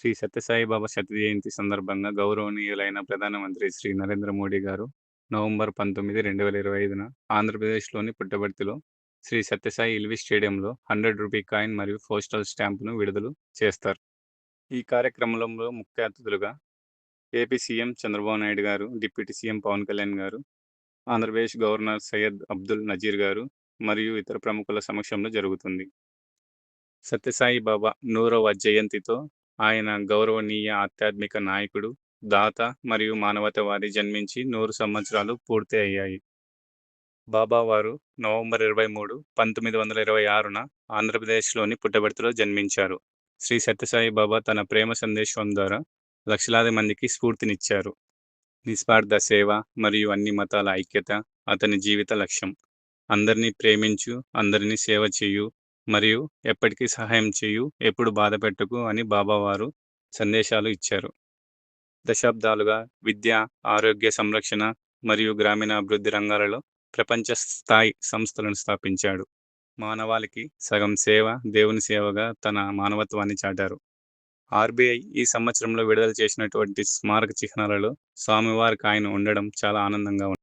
శ్రీ సత్యసాయి బాబా శత జయంతి సందర్భంగా గౌరవనీయులైన ప్రధానమంత్రి శ్రీ నరేంద్ర మోడీ గారు నవంబర్ పంతొమ్మిది రెండు వేల ఇరవై ఐదున ఆంధ్రప్రదేశ్లోని పుట్టపర్తిలో శ్రీ సత్యసాయి ఇల్వి స్టేడియంలో హండ్రెడ్ రూపీ కాయిన్ మరియు పోస్టల్ స్టాంపును విడుదల చేస్తారు. ఈ కార్యక్రమంలో ముఖ్య అతిథులుగా ఏపీ సీఎం చంద్రబాబు నాయుడు గారు deputy CM Pawan Kalyan garu Andhra Pradesh governor Syed Abdul Nazeer garu మరియు ఇతర ప్రముఖుల సమక్షంలో జరుగుతుంది. సత్యసాయి బాబా నూరవ జయంతితో ఆయన గౌరవనీయ ఆధ్యాత్మిక నాయకుడు దాత మరియు మానవతావాది జన్మించి నూరు సంవత్సరాలు పూర్తి అయ్యాయి. బాబా వారు నవంబర్ ఇరవై మూడు పంతొమ్మిది వందల ఇరవై ఆరున ఆంధ్రప్రదేశ్లోని పుట్టబర్తిలో జన్మించారు. శ్రీ సత్యసాయి బాబా తన ప్రేమ సందేశం ద్వారా లక్షలాది మందికి స్ఫూర్తినిచ్చారు. నిస్వార్థ సేవ మరియు అన్ని మతాల ఐక్యత అతని జీవిత లక్ష్యం. అందరినీ ప్రేమించు అందరినీ సేవ చేయు మరియు ఎప్పటికీ సహాయం చేయు ఎప్పుడు బాధ పెట్టకు అని బాబావారు సందేశాలు ఇచ్చారు. దశాబ్దాలుగా విద్య ఆరోగ్య సంరక్షణ మరియు గ్రామీణ అభివృద్ధి రంగాలలో ప్రపంచ స్థాయి సంస్థలను స్థాపించాడు. మానవాళికి సగం సేవ దేవుని సేవగా తన మానవత్వాన్ని చాటారు. ఆర్బీఐ ఈ సంవత్సరంలో విడుదల చేసినటువంటి స్మారక చిహ్నాలలో స్వామివారికి ఆయన ఉండడం చాలా ఆనందంగా ఉంది